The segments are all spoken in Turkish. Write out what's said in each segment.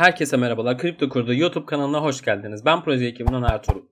Herkese merhabalar. Kripto Kurdu YouTube kanalına hoş geldiniz. Ben proje ekibinden Ertuğrul.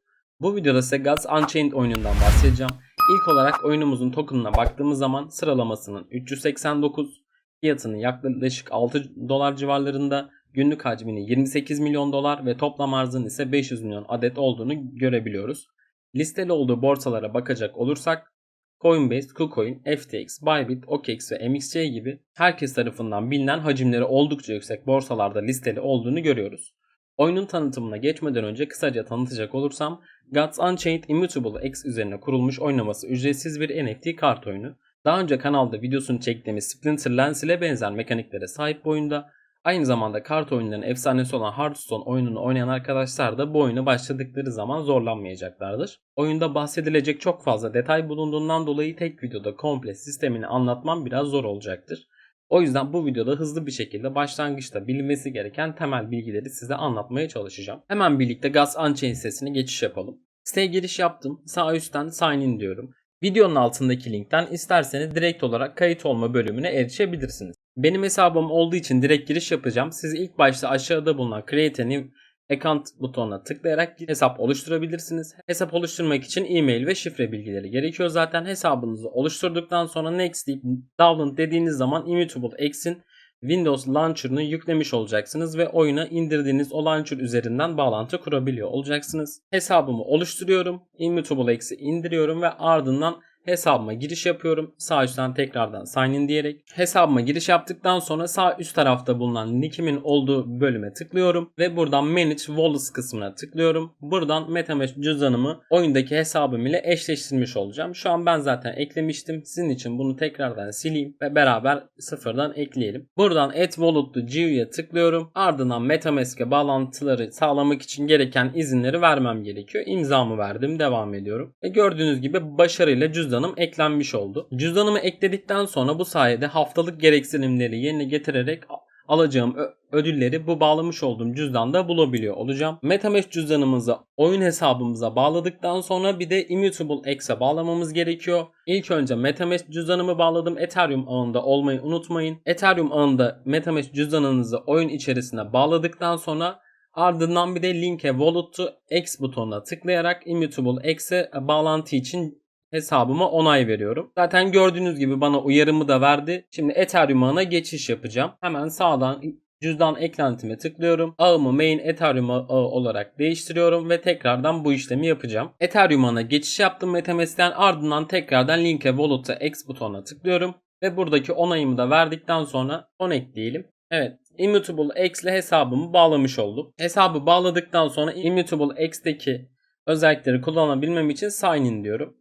Bu videoda size Gods Unchained oyunundan bahsedeceğim. İlk olarak oyunumuzun token'ına baktığımız zaman sıralamasının 389, fiyatının yaklaşık 6 dolar civarlarında, günlük hacminin 28 milyon dolar ve toplam arzının ise 500 milyon adet olduğunu görebiliyoruz. Listeli olduğu borsalara bakacak olursak Coinbase, KuCoin, FTX, Bybit, OKX ve MXC gibi herkes tarafından bilinen hacimleri oldukça yüksek borsalarda listeli olduğunu görüyoruz. Oyunun tanıtımına geçmeden önce kısaca tanıtacak olursam Gods Unchained Immutable X üzerine kurulmuş oynaması ücretsiz bir NFT kart oyunu. Daha önce kanalda videosunu çektiğimiz Splinter Lens ile benzer mekaniklere sahip bu oyunda. Aynı zamanda kart oyunlarının efsanesi olan Hearthstone oyununu oynayan arkadaşlar da bu oyuna başladıkları zaman zorlanmayacaklardır. Oyunda bahsedilecek çok fazla detay bulunduğundan dolayı tek videoda komple sistemini anlatmam biraz zor olacaktır. O yüzden bu videoda hızlı bir şekilde başlangıçta bilinmesi gereken temel bilgileri size anlatmaya çalışacağım. Hemen birlikte Gas Unchained sitesine geçiş yapalım. Siteye giriş yaptım. Sağ üstten sign in diyorum. Videonun altındaki linkten isterseniz direkt olarak kayıt olma bölümüne erişebilirsiniz. Benim hesabım olduğu için direkt giriş yapacağım. Siz ilk başta aşağıda bulunan Create a New Account butonuna tıklayarak hesap oluşturabilirsiniz. Hesap oluşturmak için e-mail ve şifre bilgileri gerekiyor. Zaten hesabınızı oluşturduktan sonra Next deyip Download dediğiniz zaman Immutable X'in Windows Launcher'ını yüklemiş olacaksınız ve oyuna indirdiğiniz o launcher üzerinden bağlantı kurabiliyor olacaksınız. Hesabımı oluşturuyorum. Immutable X'i indiriyorum ve ardından hesabıma giriş yapıyorum. Sağ üstten tekrardan sign in diyerek hesabıma giriş yaptıktan sonra sağ üst tarafta bulunan nickimin olduğu bölüme tıklıyorum ve buradan manage wallets kısmına tıklıyorum. Buradan MetaMask cüzdanımı oyundaki hesabım ile eşleştirmiş olacağım. Şu an ben zaten eklemiştim. Sizin için bunu tekrardan sileyim ve beraber sıfırdan ekleyelim. Buradan add wallet to GUI'ye tıklıyorum. Ardından MetaMask'e bağlantıları sağlamak için gereken izinleri vermem gerekiyor. İmzamı verdim. Devam ediyorum. Ve gördüğünüz gibi başarıyla cüzdan cüzdanım eklenmiş oldu. Cüzdanımı ekledikten sonra bu sayede haftalık gereksinimleri yerine getirerek alacağım ödülleri bu bağlamış olduğum cüzdanda bulabiliyor olacağım. MetaMask cüzdanımızı oyun hesabımıza bağladıktan sonra bir de Immutable X'e bağlamamız gerekiyor. İlk önce MetaMask cüzdanımı bağladım. Ethereum ağında olmayı unutmayın. Ethereum ağında MetaMask cüzdanınızı oyun içerisine bağladıktan sonra ardından bir de linke Wallet to X butonuna tıklayarak Immutable X'e bağlantı için hesabıma onay veriyorum. Zaten gördüğünüz gibi bana uyarımı da verdi. Şimdi Ethereum ağına geçiş yapacağım. Hemen sağdan cüzdan eklentime tıklıyorum. Ağımı main Ethereum ağı olarak değiştiriyorum ve tekrardan bu işlemi yapacağım. Ethereum ağına geçiş yaptım MetaMask'ten ardından tekrardan linke wallet'a X butonuna tıklıyorum. Ve buradaki onayımı da verdikten sonra connect diyelim. Evet Immutable X ile hesabımı bağlamış oldum. Hesabı bağladıktan sonra Immutable X'teki özellikleri kullanabilmem için sign in diyorum.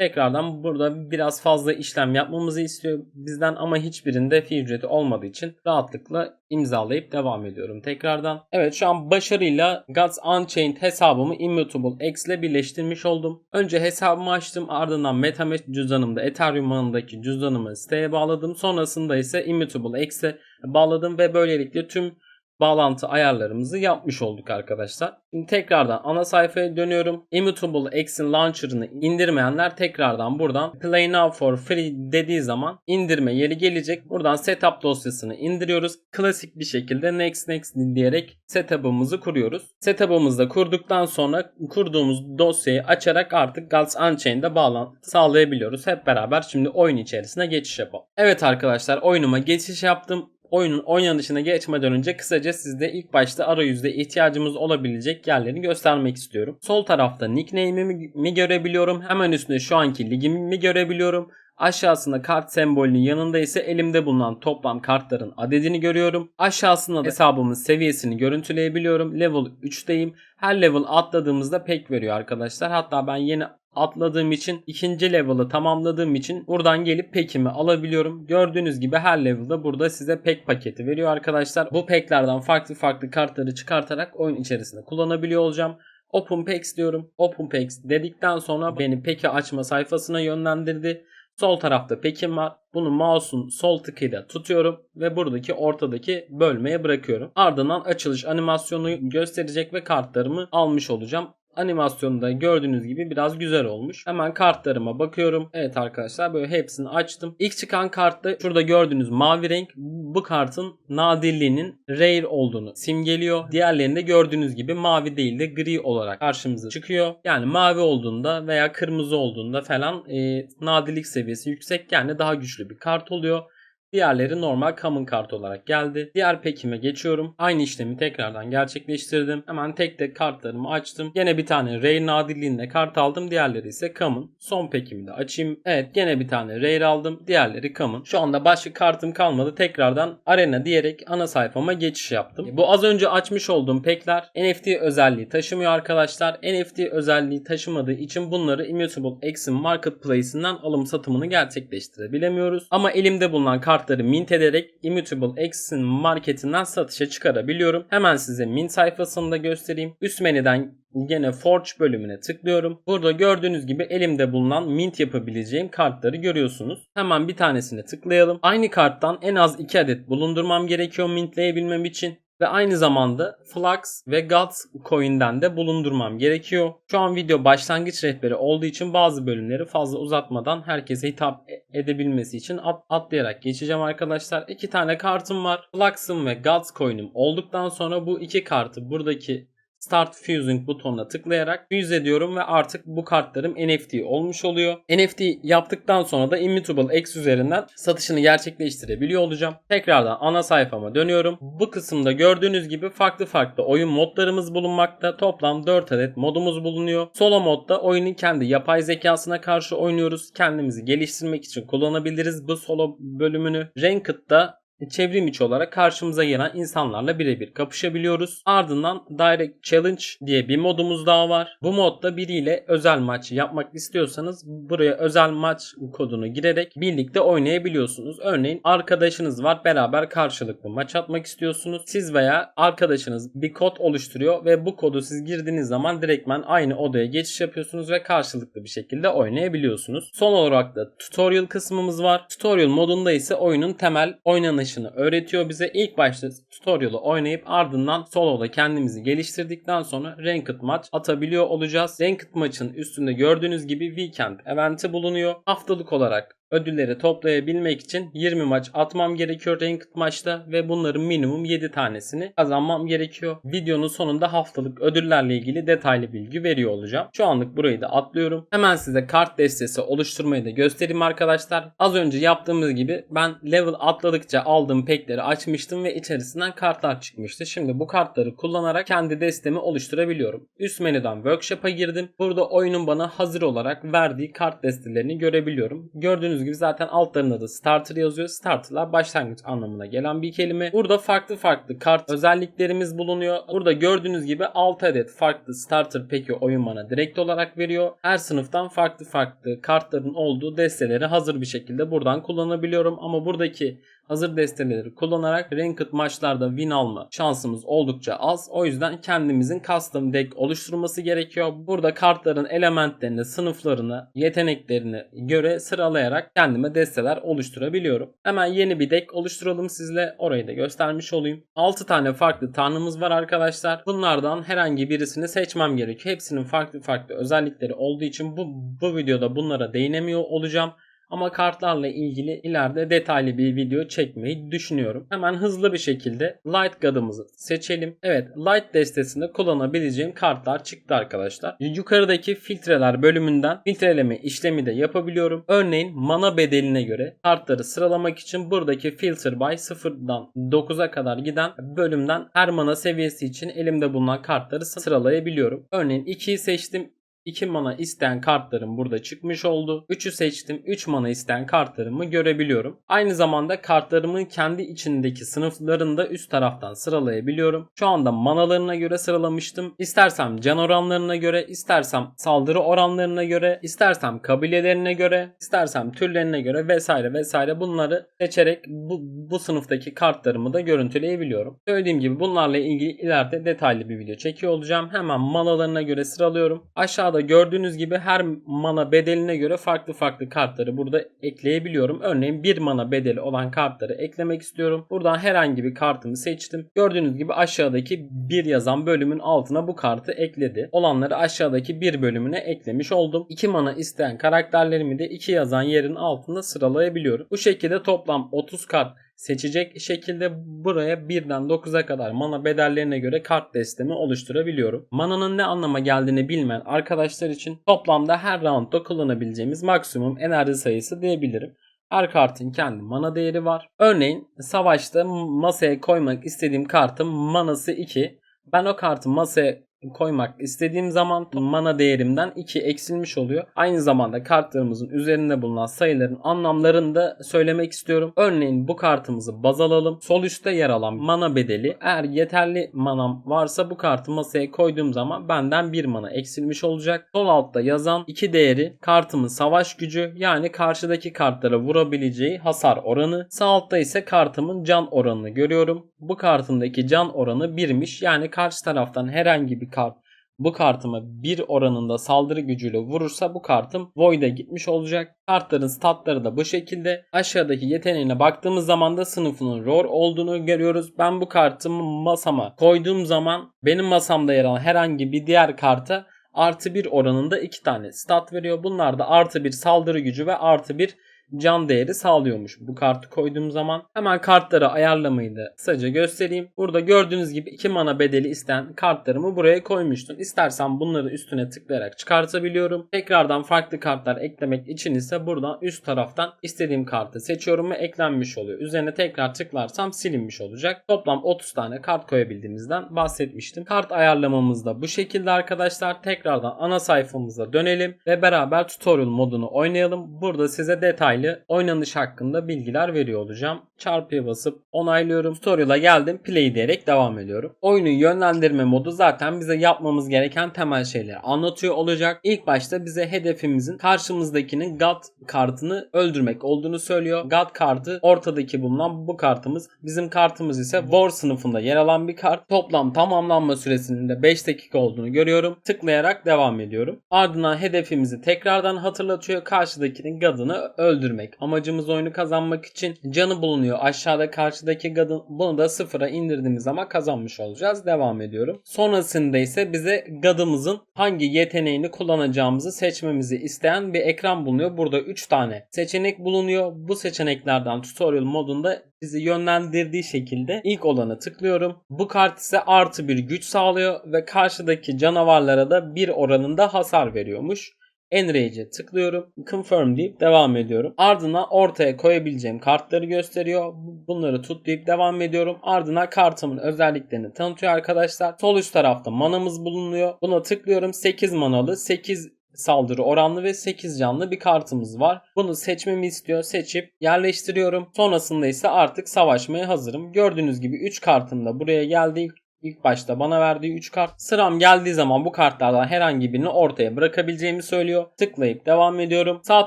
Tekrardan burada biraz fazla işlem yapmamızı istiyor bizden ama hiçbirinde fee ücreti olmadığı için rahatlıkla imzalayıp devam ediyorum tekrardan. Evet şu an başarıyla Gods Unchained hesabımı Immutable X ile birleştirmiş oldum. Önce hesabımı açtım ardından Metamask cüzdanımda Ethereum ağındaki cüzdanımı siteye bağladım. Sonrasında ise Immutable X'e bağladım ve böylelikle tüm bağlantı ayarlarımızı yapmış olduk arkadaşlar. Şimdi tekrardan ana sayfaya dönüyorum. Immutable X'in launcher'ını indirmeyenler tekrardan buradan Play Now for Free dediği zaman indirme yeri gelecek. Buradan setup dosyasını indiriyoruz. Klasik bir şekilde next next diyerek setup'ımızı kuruyoruz. Setup'ımızı da kurduktan sonra kurduğumuz dosyayı açarak artık Gods Unchained'e bağlantı sağlayabiliyoruz. Hep beraber şimdi oyun içerisine geçiş yapalım. Evet arkadaşlar oyunuma geçiş yaptım oyunun oynanışına geçmeden önce kısaca sizde ilk başta arayüzde ihtiyacımız olabilecek yerleri göstermek istiyorum. Sol tarafta nickname'imi görebiliyorum. Hemen üstünde şu anki ligimi görebiliyorum. Aşağısında kart sembolünün yanında ise elimde bulunan toplam kartların adedini görüyorum. Aşağısında da hesabımın seviyesini görüntüleyebiliyorum. Level 3'teyim. Her level atladığımızda pek veriyor arkadaşlar. Hatta ben yeni atladığım için ikinci level'ı tamamladığım için buradan gelip pekimi alabiliyorum. Gördüğünüz gibi her level'da burada size pek paketi veriyor arkadaşlar. Bu peklerden farklı farklı kartları çıkartarak oyun içerisinde kullanabiliyor olacağım. Open Packs diyorum. Open Packs dedikten sonra beni peki açma sayfasına yönlendirdi. Sol tarafta pekim var. Bunu mouse'un sol tıkıyla tutuyorum ve buradaki ortadaki bölmeye bırakıyorum. Ardından açılış animasyonu gösterecek ve kartlarımı almış olacağım. Animasyonda gördüğünüz gibi biraz güzel olmuş. Hemen kartlarıma bakıyorum. Evet arkadaşlar böyle hepsini açtım. İlk çıkan kartta şurada gördüğünüz mavi renk bu kartın nadirliğinin rare olduğunu simgeliyor. Diğerlerinde gördüğünüz gibi mavi değil de gri olarak karşımıza çıkıyor. Yani mavi olduğunda veya kırmızı olduğunda falan e, nadirlik seviyesi yüksek yani daha güçlü bir kart oluyor. Diğerleri normal common kart olarak geldi. Diğer pekime geçiyorum. Aynı işlemi tekrardan gerçekleştirdim. Hemen tek tek kartlarımı açtım. Gene bir tane Rare nadirliğinde kart aldım. Diğerleri ise common. Son pekimi de açayım. Evet gene bir tane Rare aldım. Diğerleri common. Şu anda başka kartım kalmadı. Tekrardan arena diyerek ana sayfama geçiş yaptım. Bu az önce açmış olduğum pekler NFT özelliği taşımıyor arkadaşlar. NFT özelliği taşımadığı için bunları Immutable X'in marketplace'inden alım satımını gerçekleştirebilemiyoruz. Ama elimde bulunan kartları mint ederek Immutable X'in marketinden satışa çıkarabiliyorum. Hemen size mint sayfasını da göstereyim. Üst menüden Gene Forge bölümüne tıklıyorum. Burada gördüğünüz gibi elimde bulunan mint yapabileceğim kartları görüyorsunuz. Hemen bir tanesine tıklayalım. Aynı karttan en az 2 adet bulundurmam gerekiyor mintleyebilmem için. Ve aynı zamanda Flux ve Gods coin'den de bulundurmam gerekiyor. Şu an video başlangıç rehberi olduğu için bazı bölümleri fazla uzatmadan herkese hitap e- edebilmesi için at- atlayarak geçeceğim arkadaşlar. İki tane kartım var. Flux'ım ve Gods coin'im olduktan sonra bu iki kartı buradaki Start Fusing butonuna tıklayarak fuse ediyorum ve artık bu kartlarım NFT olmuş oluyor. NFT yaptıktan sonra da Immutable X üzerinden satışını gerçekleştirebiliyor olacağım. Tekrardan ana sayfama dönüyorum. Bu kısımda gördüğünüz gibi farklı farklı oyun modlarımız bulunmakta. Toplam 4 adet modumuz bulunuyor. Solo modda oyunun kendi yapay zekasına karşı oynuyoruz. Kendimizi geliştirmek için kullanabiliriz bu solo bölümünü. Ranked'da çevrim içi olarak karşımıza gelen insanlarla birebir kapışabiliyoruz. Ardından Direct Challenge diye bir modumuz daha var. Bu modda biriyle özel maç yapmak istiyorsanız buraya özel maç kodunu girerek birlikte oynayabiliyorsunuz. Örneğin arkadaşınız var beraber karşılıklı maç atmak istiyorsunuz. Siz veya arkadaşınız bir kod oluşturuyor ve bu kodu siz girdiğiniz zaman direktmen aynı odaya geçiş yapıyorsunuz ve karşılıklı bir şekilde oynayabiliyorsunuz. Son olarak da tutorial kısmımız var. Tutorial modunda ise oyunun temel oynanış oynanışını öğretiyor bize. İlk başta tutorial'ı oynayıp ardından solo'da kendimizi geliştirdikten sonra ranked maç atabiliyor olacağız. Ranked maçın üstünde gördüğünüz gibi weekend eventi bulunuyor. Haftalık olarak ödülleri toplayabilmek için 20 maç atmam gerekiyor ranked maçta ve bunların minimum 7 tanesini kazanmam gerekiyor. Videonun sonunda haftalık ödüllerle ilgili detaylı bilgi veriyor olacağım. Şu anlık burayı da atlıyorum. Hemen size kart destesi oluşturmayı da göstereyim arkadaşlar. Az önce yaptığımız gibi ben level atladıkça aldığım pekleri açmıştım ve içerisinden kartlar çıkmıştı. Şimdi bu kartları kullanarak kendi destemi oluşturabiliyorum. Üst menüden workshop'a girdim. Burada oyunun bana hazır olarak verdiği kart destelerini görebiliyorum. Gördüğünüz gibi zaten altlarında da starter yazıyor. Starterlar başlangıç anlamına gelen bir kelime. Burada farklı farklı kart özelliklerimiz bulunuyor. Burada gördüğünüz gibi 6 adet farklı starter peki oyun bana direkt olarak veriyor. Her sınıftan farklı farklı kartların olduğu desteleri hazır bir şekilde buradan kullanabiliyorum. Ama buradaki hazır desteleri kullanarak ranked maçlarda win alma şansımız oldukça az. O yüzden kendimizin custom deck oluşturması gerekiyor. Burada kartların elementlerini, sınıflarını, yeteneklerini göre sıralayarak kendime desteler oluşturabiliyorum. Hemen yeni bir deck oluşturalım sizle. Orayı da göstermiş olayım. 6 tane farklı tanrımız var arkadaşlar. Bunlardan herhangi birisini seçmem gerekiyor. Hepsinin farklı farklı özellikleri olduğu için bu, bu videoda bunlara değinemiyor olacağım. Ama kartlarla ilgili ileride detaylı bir video çekmeyi düşünüyorum. Hemen hızlı bir şekilde Light God'ımızı seçelim. Evet Light destesinde kullanabileceğim kartlar çıktı arkadaşlar. Yukarıdaki filtreler bölümünden filtreleme işlemi de yapabiliyorum. Örneğin mana bedeline göre kartları sıralamak için buradaki filter by 0'dan 9'a kadar giden bölümden her mana seviyesi için elimde bulunan kartları sıralayabiliyorum. Örneğin 2'yi seçtim. 2 mana isteyen kartlarım burada çıkmış oldu. 3'ü seçtim. 3 mana isteyen kartlarımı görebiliyorum. Aynı zamanda kartlarımın kendi içindeki sınıflarını da üst taraftan sıralayabiliyorum. Şu anda manalarına göre sıralamıştım. İstersem can oranlarına göre, istersem saldırı oranlarına göre, istersem kabilelerine göre, istersem türlerine göre vesaire vesaire bunları seçerek bu, bu sınıftaki kartlarımı da görüntüleyebiliyorum. Söylediğim gibi bunlarla ilgili ileride detaylı bir video çekiyor olacağım. Hemen manalarına göre sıralıyorum. Aşağı aşağıda gördüğünüz gibi her mana bedeline göre farklı farklı kartları burada ekleyebiliyorum. Örneğin 1 mana bedeli olan kartları eklemek istiyorum. Buradan herhangi bir kartımı seçtim. Gördüğünüz gibi aşağıdaki 1 yazan bölümün altına bu kartı ekledi. Olanları aşağıdaki 1 bölümüne eklemiş oldum. 2 mana isteyen karakterlerimi de 2 yazan yerin altında sıralayabiliyorum. Bu şekilde toplam 30 kart seçecek şekilde buraya birden 9'a kadar mana bedellerine göre kart destemi oluşturabiliyorum. Mananın ne anlama geldiğini bilmeyen arkadaşlar için toplamda her roundda kullanabileceğimiz maksimum enerji sayısı diyebilirim. Her kartın kendi mana değeri var. Örneğin savaşta masaya koymak istediğim kartın manası 2. Ben o kartı masaya koymak istediğim zaman mana değerimden 2 eksilmiş oluyor. Aynı zamanda kartlarımızın üzerinde bulunan sayıların anlamlarını da söylemek istiyorum. Örneğin bu kartımızı baz alalım. Sol üstte yer alan mana bedeli eğer yeterli manam varsa bu kartı masaya koyduğum zaman benden 1 mana eksilmiş olacak. Sol altta yazan 2 değeri kartımın savaş gücü yani karşıdaki kartlara vurabileceği hasar oranı. Sağ altta ise kartımın can oranını görüyorum. Bu kartımdaki can oranı 1'miş. Yani karşı taraftan herhangi bir kart bu kartıma bir oranında saldırı gücüyle vurursa bu kartım Void'e gitmiş olacak. Kartların statları da bu şekilde. Aşağıdaki yeteneğine baktığımız zaman da sınıfının Roar olduğunu görüyoruz. Ben bu kartımı masama koyduğum zaman benim masamda yer alan herhangi bir diğer karta artı bir oranında iki tane stat veriyor. Bunlar da artı bir saldırı gücü ve artı bir can değeri sağlıyormuş bu kartı koyduğum zaman. Hemen kartları ayarlamayı da kısaca göstereyim. Burada gördüğünüz gibi 2 mana bedeli isteyen kartlarımı buraya koymuştum. İstersen bunları üstüne tıklayarak çıkartabiliyorum. Tekrardan farklı kartlar eklemek için ise buradan üst taraftan istediğim kartı seçiyorum ve eklenmiş oluyor. Üzerine tekrar tıklarsam silinmiş olacak. Toplam 30 tane kart koyabildiğimizden bahsetmiştim. Kart ayarlamamız da bu şekilde arkadaşlar. Tekrardan ana sayfamıza dönelim ve beraber tutorial modunu oynayalım. Burada size detaylı detaylı oynanış hakkında bilgiler veriyor olacağım. Çarpıya basıp onaylıyorum. Tutorial'a geldim. Play diyerek devam ediyorum. Oyunun yönlendirme modu zaten bize yapmamız gereken temel şeyleri anlatıyor olacak. İlk başta bize hedefimizin karşımızdakinin God kartını öldürmek olduğunu söylüyor. God kartı ortadaki bulunan bu kartımız. Bizim kartımız ise War sınıfında yer alan bir kart. Toplam tamamlanma süresinin de 5 dakika olduğunu görüyorum. Tıklayarak devam ediyorum. Ardından hedefimizi tekrardan hatırlatıyor. Karşıdakinin God'ını öldür öldürmek. Amacımız oyunu kazanmak için canı bulunuyor. Aşağıda karşıdaki gadın bunu da sıfıra indirdiğimiz zaman kazanmış olacağız. Devam ediyorum. Sonrasında ise bize gadımızın hangi yeteneğini kullanacağımızı seçmemizi isteyen bir ekran bulunuyor. Burada 3 tane seçenek bulunuyor. Bu seçeneklerden tutorial modunda bizi yönlendirdiği şekilde ilk olanı tıklıyorum. Bu kart ise artı bir güç sağlıyor ve karşıdaki canavarlara da bir oranında hasar veriyormuş. Enrage'e tıklıyorum. Confirm deyip devam ediyorum. Ardına ortaya koyabileceğim kartları gösteriyor. Bunları tut deyip devam ediyorum. Ardına kartımın özelliklerini tanıtıyor arkadaşlar. Sol üst tarafta manamız bulunuyor. Buna tıklıyorum. 8 manalı 8 saldırı oranlı ve 8 canlı bir kartımız var. Bunu seçmemi istiyor. Seçip yerleştiriyorum. Sonrasında ise artık savaşmaya hazırım. Gördüğünüz gibi 3 kartım da buraya geldi. İlk başta bana verdiği 3 kart. Sıram geldiği zaman bu kartlardan herhangi birini ortaya bırakabileceğimi söylüyor. Tıklayıp devam ediyorum. Sağ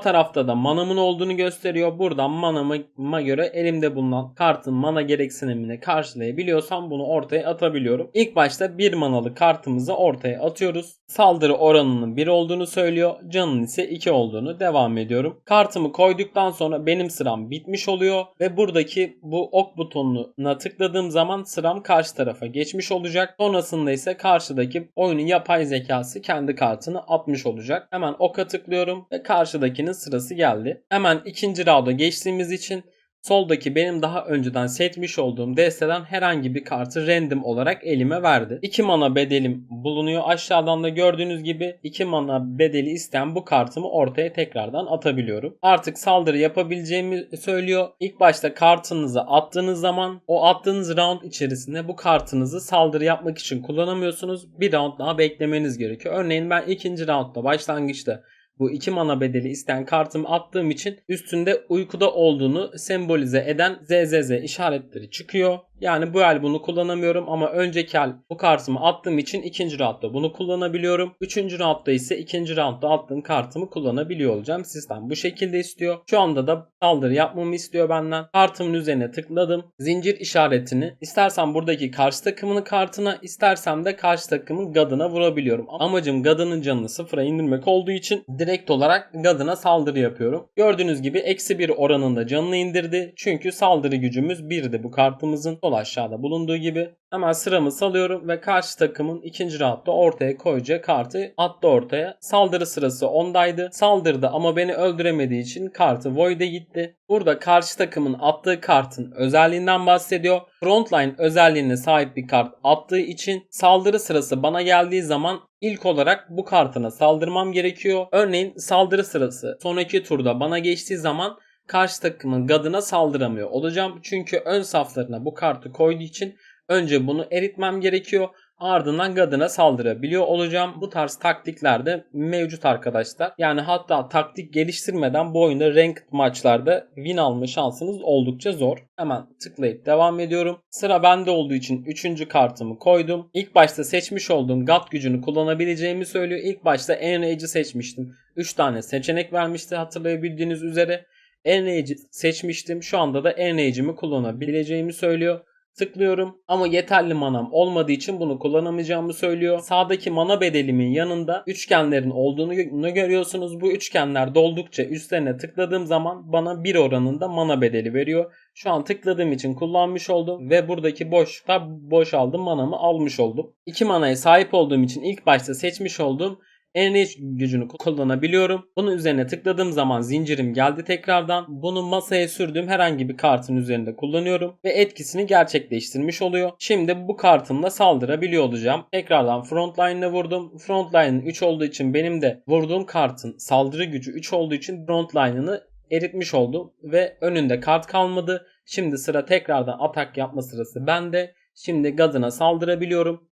tarafta da manamın olduğunu gösteriyor. Buradan manama göre elimde bulunan kartın mana gereksinimini karşılayabiliyorsam bunu ortaya atabiliyorum. İlk başta 1 manalı kartımızı ortaya atıyoruz. Saldırı oranının 1 olduğunu söylüyor. Canın ise 2 olduğunu devam ediyorum. Kartımı koyduktan sonra benim sıram bitmiş oluyor ve buradaki bu ok butonuna tıkladığım zaman sıram karşı tarafa geçmiş etmiş olacak. Sonrasında ise karşıdaki oyunun yapay zekası kendi kartını atmış olacak. Hemen oka tıklıyorum ve karşıdakinin sırası geldi. Hemen ikinci rounda geçtiğimiz için Soldaki benim daha önceden setmiş olduğum desteden herhangi bir kartı random olarak elime verdi. 2 mana bedelim bulunuyor. Aşağıdan da gördüğünüz gibi 2 mana bedeli isteyen bu kartımı ortaya tekrardan atabiliyorum. Artık saldırı yapabileceğimi söylüyor. İlk başta kartınızı attığınız zaman o attığınız round içerisinde bu kartınızı saldırı yapmak için kullanamıyorsunuz. Bir round daha beklemeniz gerekiyor. Örneğin ben ikinci roundda başlangıçta bu iki mana bedeli isten kartımı attığım için üstünde uykuda olduğunu sembolize eden ZZZ işaretleri çıkıyor. Yani bu el bunu kullanamıyorum ama önceki el bu kartımı attığım için ikinci roundda bunu kullanabiliyorum. Üçüncü roundda ise ikinci roundda attığım kartımı kullanabiliyor olacağım. Sistem bu şekilde istiyor. Şu anda da saldırı yapmamı istiyor benden. Kartımın üzerine tıkladım. Zincir işaretini istersen buradaki karşı takımının kartına istersem de karşı takımın gadına vurabiliyorum. Amacım gadının canını sıfıra indirmek olduğu için direkt olarak gadına saldırı yapıyorum. Gördüğünüz gibi eksi bir oranında canını indirdi. Çünkü saldırı gücümüz birdi bu kartımızın sol aşağıda bulunduğu gibi. Hemen sıramı salıyorum ve karşı takımın ikinci roundda ortaya koyacağı kartı attı ortaya. Saldırı sırası ondaydı. Saldırdı ama beni öldüremediği için kartı Void'e gitti. Burada karşı takımın attığı kartın özelliğinden bahsediyor. Frontline özelliğine sahip bir kart attığı için saldırı sırası bana geldiği zaman ilk olarak bu kartına saldırmam gerekiyor. Örneğin saldırı sırası sonraki turda bana geçtiği zaman karşı takımın gadına saldıramıyor olacağım. Çünkü ön saflarına bu kartı koyduğu için önce bunu eritmem gerekiyor. Ardından gadına saldırabiliyor olacağım. Bu tarz taktikler de mevcut arkadaşlar. Yani hatta taktik geliştirmeden bu oyunda ranked maçlarda win alma şansınız oldukça zor. Hemen tıklayıp devam ediyorum. Sıra bende olduğu için 3. kartımı koydum. İlk başta seçmiş olduğum God gücünü kullanabileceğimi söylüyor. İlk başta Enrage'i seçmiştim. 3 tane seçenek vermişti hatırlayabildiğiniz üzere. Enrage'i seçmiştim. Şu anda da Enrage'imi kullanabileceğimi söylüyor. Tıklıyorum ama yeterli manam olmadığı için bunu kullanamayacağımı söylüyor. Sağdaki mana bedelimin yanında üçgenlerin olduğunu görüyorsunuz. Bu üçgenler doldukça üstlerine tıkladığım zaman bana bir oranında mana bedeli veriyor. Şu an tıkladığım için kullanmış oldum ve buradaki boşlukta boşaldım manamı almış oldum. 2 manaya sahip olduğum için ilk başta seçmiş olduğum Enrage gücünü kullanabiliyorum. Bunun üzerine tıkladığım zaman zincirim geldi tekrardan. Bunu masaya sürdüğüm herhangi bir kartın üzerinde kullanıyorum ve etkisini gerçekleştirmiş oluyor. Şimdi bu kartımla saldırabiliyor olacağım. Tekrardan frontline'e vurdum. Frontline'ın 3 olduğu için benim de vurduğum kartın saldırı gücü 3 olduğu için frontline'ını eritmiş oldum ve önünde kart kalmadı. Şimdi sıra tekrardan atak yapma sırası bende. Şimdi gadına saldırabiliyorum.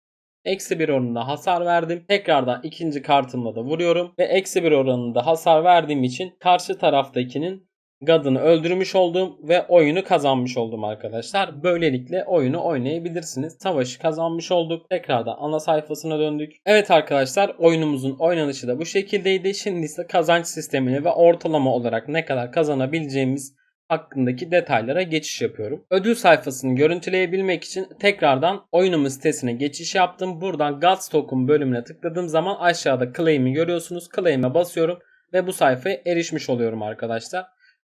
Eksi bir oranında hasar verdim. Tekrardan ikinci kartımla da vuruyorum. Ve eksi bir oranında hasar verdiğim için karşı taraftakinin Gad'ını öldürmüş oldum ve oyunu kazanmış oldum arkadaşlar. Böylelikle oyunu oynayabilirsiniz. Savaşı kazanmış olduk. Tekrardan ana sayfasına döndük. Evet arkadaşlar oyunumuzun oynanışı da bu şekildeydi. Şimdi ise kazanç sistemini ve ortalama olarak ne kadar kazanabileceğimiz hakkındaki detaylara geçiş yapıyorum. Ödül sayfasını görüntüleyebilmek için tekrardan oyunumun sitesine geçiş yaptım. Buradan Gods Token bölümüne tıkladığım zaman aşağıda Claim'i görüyorsunuz. Claim'e basıyorum ve bu sayfaya erişmiş oluyorum arkadaşlar.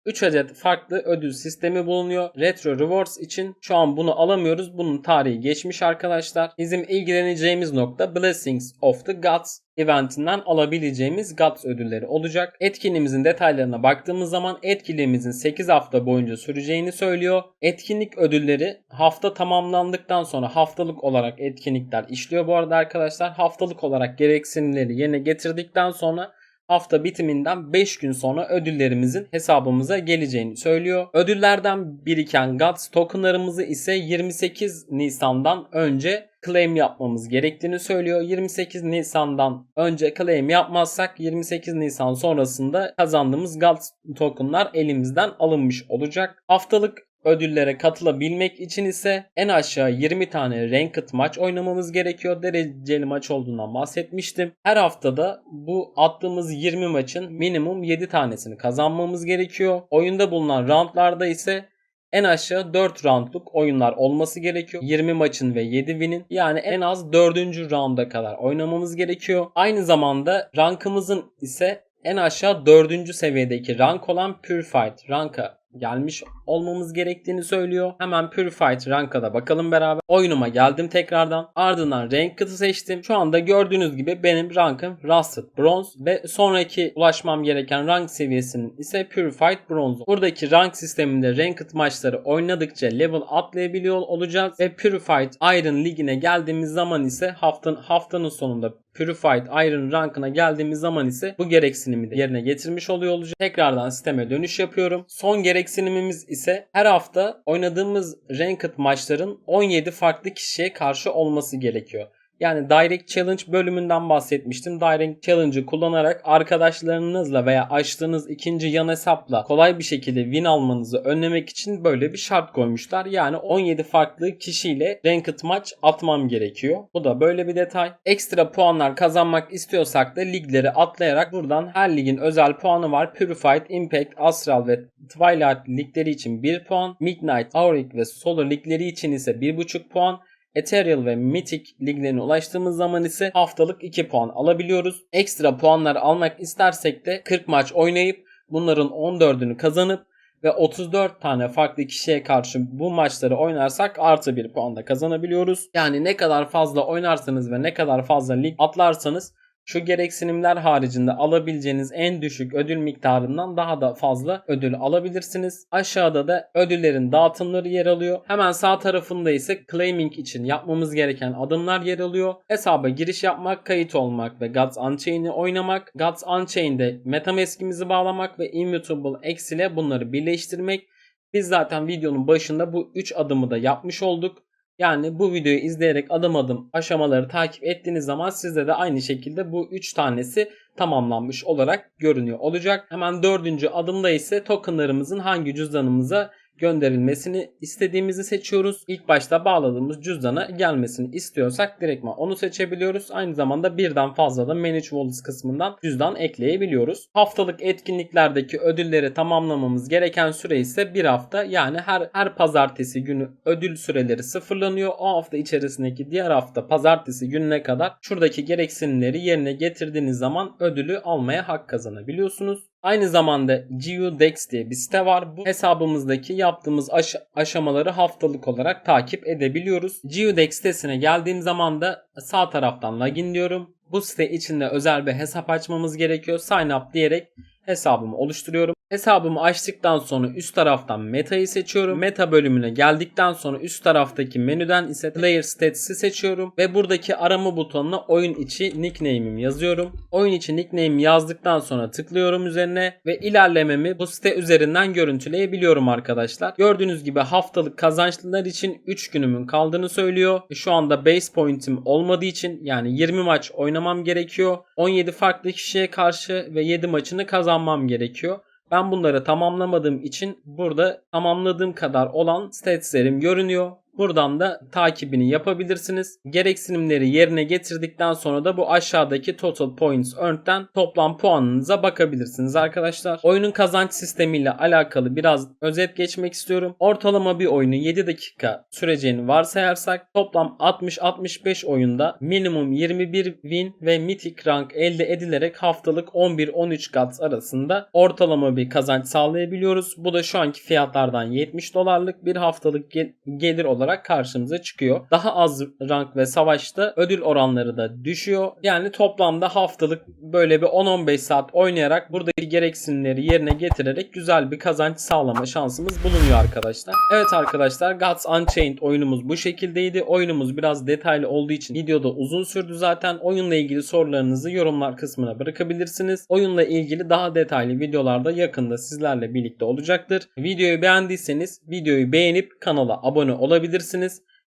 3 adet farklı ödül sistemi bulunuyor. Retro Rewards için şu an bunu alamıyoruz. Bunun tarihi geçmiş arkadaşlar. Bizim ilgileneceğimiz nokta Blessings of the Gods eventinden alabileceğimiz GOTS ödülleri olacak. Etkinliğimizin detaylarına baktığımız zaman etkinliğimizin 8 hafta boyunca süreceğini söylüyor. Etkinlik ödülleri hafta tamamlandıktan sonra haftalık olarak etkinlikler işliyor bu arada arkadaşlar. Haftalık olarak gereksinimleri yerine getirdikten sonra hafta bitiminden 5 gün sonra ödüllerimizin hesabımıza geleceğini söylüyor. Ödüllerden biriken GOTS tokenlarımızı ise 28 Nisan'dan önce claim yapmamız gerektiğini söylüyor. 28 Nisan'dan önce claim yapmazsak 28 Nisan sonrasında kazandığımız GOTS tokenlar elimizden alınmış olacak. Haftalık ödüllere katılabilmek için ise en aşağı 20 tane ranked maç oynamamız gerekiyor. Dereceli maç olduğundan bahsetmiştim. Her haftada bu attığımız 20 maçın minimum 7 tanesini kazanmamız gerekiyor. Oyunda bulunan roundlarda ise en aşağı 4 roundluk oyunlar olması gerekiyor. 20 maçın ve 7 win'in yani en az 4. rounda kadar oynamamız gerekiyor. Aynı zamanda rankımızın ise en aşağı 4. seviyedeki rank olan Purified ranka gelmiş olmamız gerektiğini söylüyor. Hemen Purified Rank'a da bakalım beraber. Oyunuma geldim tekrardan. Ardından Ranked'ı seçtim. Şu anda gördüğünüz gibi benim rankım Rusted Bronze ve sonraki ulaşmam gereken rank seviyesinin ise Purified Bronze. Buradaki rank sisteminde Ranked maçları oynadıkça level atlayabiliyor olacağız ve Purified Iron Ligi'ne geldiğimiz zaman ise haftanın, haftanın sonunda Purified Iron rankına geldiğimiz zaman ise bu gereksinimi de yerine getirmiş oluyor olacak. Tekrardan sisteme dönüş yapıyorum. Son gereksinimimiz ise her hafta oynadığımız ranked maçların 17 farklı kişiye karşı olması gerekiyor. Yani Direct Challenge bölümünden bahsetmiştim. Direct Challenge'ı kullanarak arkadaşlarınızla veya açtığınız ikinci yan hesapla kolay bir şekilde win almanızı önlemek için böyle bir şart koymuşlar. Yani 17 farklı kişiyle ranked maç atmam gerekiyor. Bu da böyle bir detay. Ekstra puanlar kazanmak istiyorsak da ligleri atlayarak buradan her ligin özel puanı var. Purified, Impact, Astral ve Twilight ligleri için 1 puan. Midnight, Auric ve Solar ligleri için ise 1.5 puan. Ethereal ve Mythic liglerine ulaştığımız zaman ise haftalık 2 puan alabiliyoruz. Ekstra puanlar almak istersek de 40 maç oynayıp bunların 14'ünü kazanıp ve 34 tane farklı kişiye karşı bu maçları oynarsak artı 1 puan da kazanabiliyoruz. Yani ne kadar fazla oynarsanız ve ne kadar fazla lig atlarsanız şu gereksinimler haricinde alabileceğiniz en düşük ödül miktarından daha da fazla ödül alabilirsiniz. Aşağıda da ödüllerin dağıtımları yer alıyor. Hemen sağ tarafında ise claiming için yapmamız gereken adımlar yer alıyor. Hesaba giriş yapmak, kayıt olmak ve Gods Unchained'i oynamak. Gods Unchained'e Metamask'imizi bağlamak ve Immutable X ile bunları birleştirmek. Biz zaten videonun başında bu 3 adımı da yapmış olduk. Yani bu videoyu izleyerek adım adım aşamaları takip ettiğiniz zaman sizde de aynı şekilde bu 3 tanesi tamamlanmış olarak görünüyor olacak. Hemen dördüncü adımda ise tokenlarımızın hangi cüzdanımıza gönderilmesini istediğimizi seçiyoruz. İlk başta bağladığımız cüzdana gelmesini istiyorsak direktman onu seçebiliyoruz. Aynı zamanda birden fazla da Manage Wallets kısmından cüzdan ekleyebiliyoruz. Haftalık etkinliklerdeki ödülleri tamamlamamız gereken süre ise bir hafta. Yani her her pazartesi günü ödül süreleri sıfırlanıyor. O hafta içerisindeki diğer hafta pazartesi gününe kadar şuradaki gereksinimleri yerine getirdiğiniz zaman ödülü almaya hak kazanabiliyorsunuz. Aynı zamanda GeoDex diye bir site var. Bu hesabımızdaki yaptığımız aş- aşamaları haftalık olarak takip edebiliyoruz. GeoDex sitesine geldiğim zaman da sağ taraftan login diyorum. Bu site içinde özel bir hesap açmamız gerekiyor. Sign up diyerek hesabımı oluşturuyorum. Hesabımı açtıktan sonra üst taraftan Meta'yı seçiyorum. Meta bölümüne geldikten sonra üst taraftaki menüden ise Player Stats'i seçiyorum. Ve buradaki arama butonuna oyun içi nickname'imi yazıyorum. Oyun içi nickname'imi yazdıktan sonra tıklıyorum üzerine ve ilerlememi bu site üzerinden görüntüleyebiliyorum arkadaşlar. Gördüğünüz gibi haftalık kazançlılar için 3 günümün kaldığını söylüyor. Şu anda base point'im olmadığı için yani 20 maç oynamam gerekiyor. 17 farklı kişiye karşı ve 7 maçını kazanmam gerekiyor. Ben bunları tamamlamadığım için burada tamamladığım kadar olan statslerim görünüyor. Buradan da takibini yapabilirsiniz. Gereksinimleri yerine getirdikten sonra da bu aşağıdaki Total Points Earned'den toplam puanınıza bakabilirsiniz arkadaşlar. Oyunun kazanç sistemiyle alakalı biraz özet geçmek istiyorum. Ortalama bir oyunu 7 dakika süreceğini varsayarsak toplam 60-65 oyunda minimum 21 win ve mythic rank elde edilerek haftalık 11-13 guts arasında ortalama bir kazanç sağlayabiliyoruz. Bu da şu anki fiyatlardan 70 dolarlık bir haftalık gel- gelir olarak karşımıza çıkıyor. Daha az rank ve savaşta ödül oranları da düşüyor. Yani toplamda haftalık böyle bir 10-15 saat oynayarak buradaki gereksinimleri yerine getirerek güzel bir kazanç sağlama şansımız bulunuyor arkadaşlar. Evet arkadaşlar Gods Unchained oyunumuz bu şekildeydi. Oyunumuz biraz detaylı olduğu için videoda uzun sürdü zaten. Oyunla ilgili sorularınızı yorumlar kısmına bırakabilirsiniz. Oyunla ilgili daha detaylı videolarda yakında sizlerle birlikte olacaktır. Videoyu beğendiyseniz videoyu beğenip kanala abone olabilirsiniz.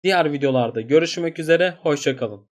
Diğer videolarda görüşmek üzere. Hoşçakalın.